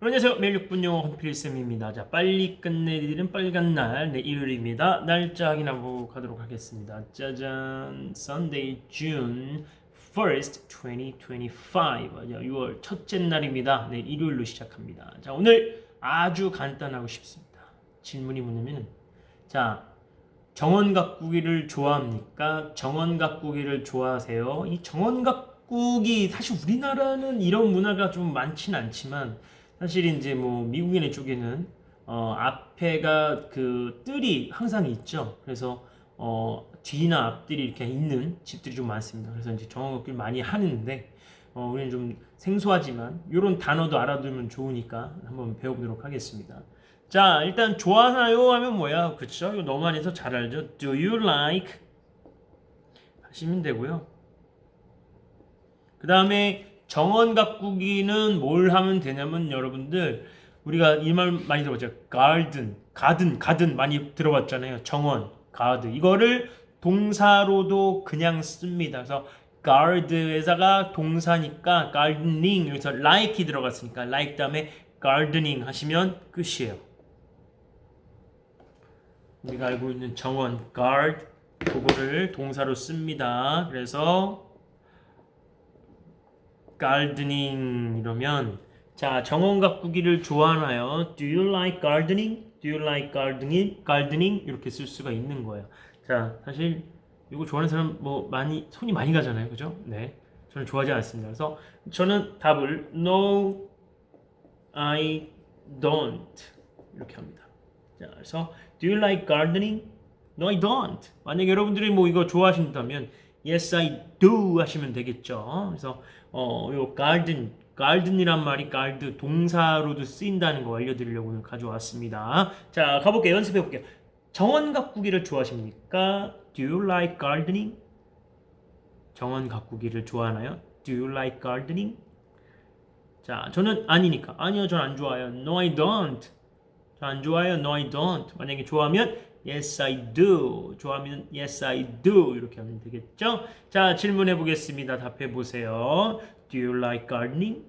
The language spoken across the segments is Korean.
안녕하세요. 매일 6분 영어 한필쌤입니다. 자, 빨리 끝내드리는 빨간 날, 네, 일요일입니다. 날짜 확인하고 가도록 하겠습니다. 짜잔, Sunday, June 1st, 2025. 맞아, 6월 첫째 날입니다. 네, 일요일로 시작합니다. 자, 오늘 아주 간단하고 쉽습니다. 질문이 뭐냐면은, 자, 정원 가꾸기를 좋아합니까? 정원 가꾸기를 좋아하세요? 이 정원 가꾸기 사실 우리나라는 이런 문화가 좀 많진 않지만 사실 이제 뭐 미국인의 쪽에는 어 앞에가 그 뜰이 항상 있죠. 그래서 어 뒤나 앞뜰이 이렇게 있는 집들이 좀 많습니다. 그래서 이제 정원 가꾸기를 많이 하는데 어 우리는 좀 생소하지만 이런 단어도 알아두면 좋으니까 한번 배워보도록 하겠습니다. 자, 일단 좋아하나요 하면 뭐야? 그쵸? 이거 너무 많이 해서 잘 알죠? Do you like? 하시면 되고요. 그 다음에 정원 가꾸기는 뭘 하면 되냐면 여러분들 우리가 이 말 많이 들어봤죠. garden, garden, garden 많이 들어봤잖아요. 정원, 가드. 이거를 동사로도 그냥 씁니다. 그래서 guard에다가 동사니까 gardening 여기서 like이 들어갔으니까 like 다음에 gardening 하시면 끝이에요. 우리가 알고 있는 정원 guard 그거를 동사로 씁니다. 그래서 gardening 이러면 자 정원 가꾸기를 좋아하나요? Do you like gardening? Do you like gardening? gardening 이렇게 쓸 수가 있는 거예요. 자 사실 이거 좋아하는 사람 뭐 많이 손이 많이 가잖아요, 그죠? 네, 저는 좋아하지 않습니다. 그래서 저는 답을 No, I don't 이렇게 합니다. 자, 그래서 Do you like gardening? No, I don't. 만약 여러분들이 뭐 이거 좋아하신다면 Yes, I do 하시면 되겠죠. 그래서 어, 요 garden, garden이란 말이 garden 동사로도 쓰인다는 거 알려드리려고 오늘 가져왔습니다. 자, 가볼게요. 연습해 볼게요. 정원 가꾸기를 좋아하십니까? Do you like gardening? 정원 가꾸기를 좋아하나요? Do you like gardening? 자, 저는 아니니까. 아니요, 전 안 좋아요. No, I don't. 저안 좋아요. No, I don't. 만약에 좋아하면 Yes, I do. 좋아하면 Yes, I do. 이렇게 하면 되겠죠? 자, 질문해 보겠습니다. 답해 보세요. Do you like gardening?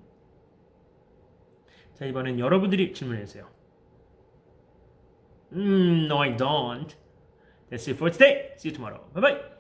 자, 이번엔 여러분들이 질문해 주세요. 음, no, I don't. That's it for today. See you tomorrow. Bye bye.